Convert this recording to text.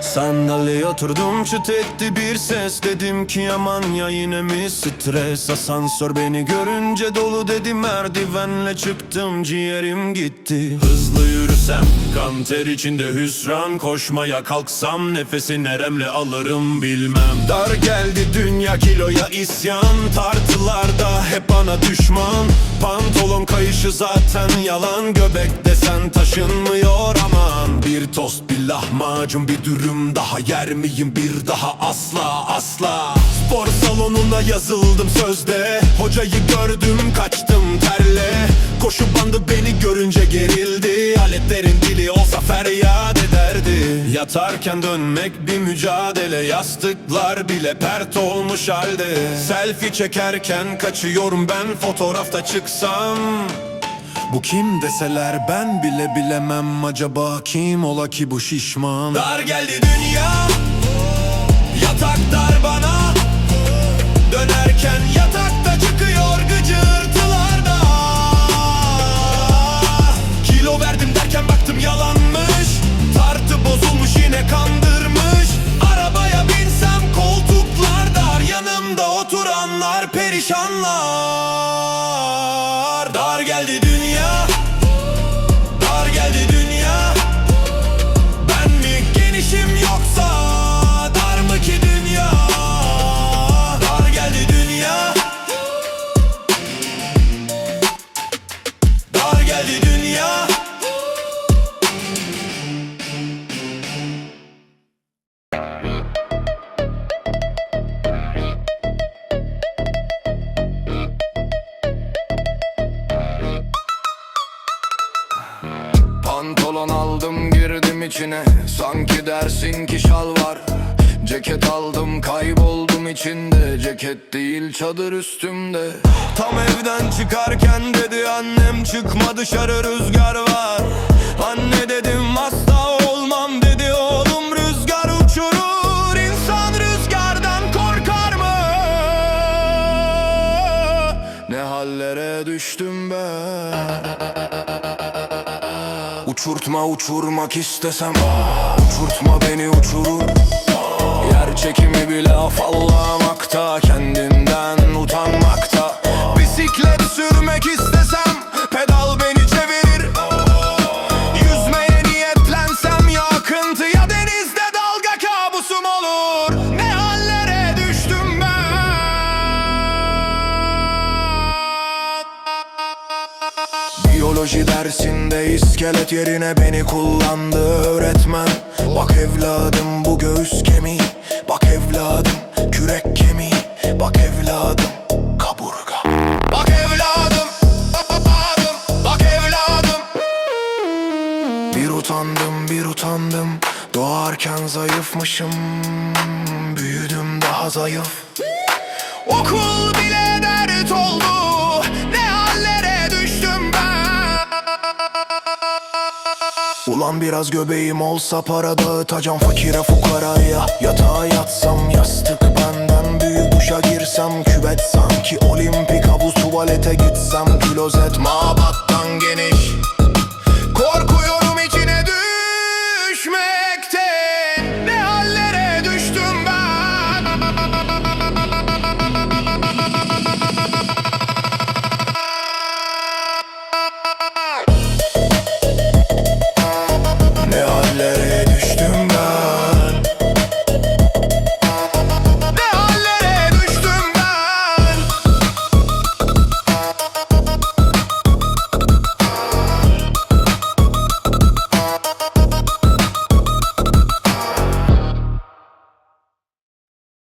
Sandalyeye oturdum çıt etti bir ses. Dedim ki aman ya yine mi stres? Asansör beni görünce dolu dedi. Merdivenle çıktım ciğerim gitti. Hızlı yürüsem kan ter içinde hüsran. Koşmaya kalksam nefesi neremle alırım bilmem. Dar geldi dünya kiloya isyan. Tartılarda hep bana düşman. Pantolon kayışı zaten yalan. Göbek desen taşınmıyor aman. Bir tost bir lahmacun bir dürüm daha Yer miyim? Bir daha asla asla. Spor salonuna yazıldım sözde. Hocayı gördüm kaçtım terle. Koşu bandı beni görünce gerildi. Aletlerin dili olsa feryat Yatarken dönmek bir mücadele. Yastıklar bile pert olmuş halde. Selfie çekerken kaçıyorum ben Fotoğrafta çıksam. Bu kim deseler ben bile bilemem. Acaba kim ola ki bu şişman? Dar geldi dünya. Yatak dar bana. Dönerken Dar geldi dünya Pantolon aldım girdim içine. Sanki dersin ki şal var. Ceket aldım kayboldum içinde. Ceket değil çadır üstümde. Tam evden çıkarken dedi annem çıkma dışarı rüzgar var. Anne dedim hasta olmam dedi. Oğlum rüzgar uçurur İnsan rüzgardan korkar mı? Ne hallere düştüm ben Uçurtma uçurmak istesem Uçurtma beni uçurur. Yer çekimi bile afallamakta Kendinden utanmakta. Bisiklet sürmek istesem Pedal beni çevirir. Yüzmeye niyetlensem ya akıntı ya denizde dalga kabusum olur Biyoloji dersinde iskelet yerine beni kullandı. Öğretmen Bak evladım bu göğüs kemiği. Bak evladım kürek kemiği. Bak evladım kaburga. Bak evladım evladım, Bak evladım. Bir utandım bir utandım. Doğarken zayıfmışım. Büyüdüm daha zayıf Ulan biraz göbeğim olsa para dağıtacağım fakire fukaraya. Yatağa yatsam yastık benden büyük duşa girsem Küvet. Sanki olimpik havuz tuvalete gitsem Klozet. Mabattan geniş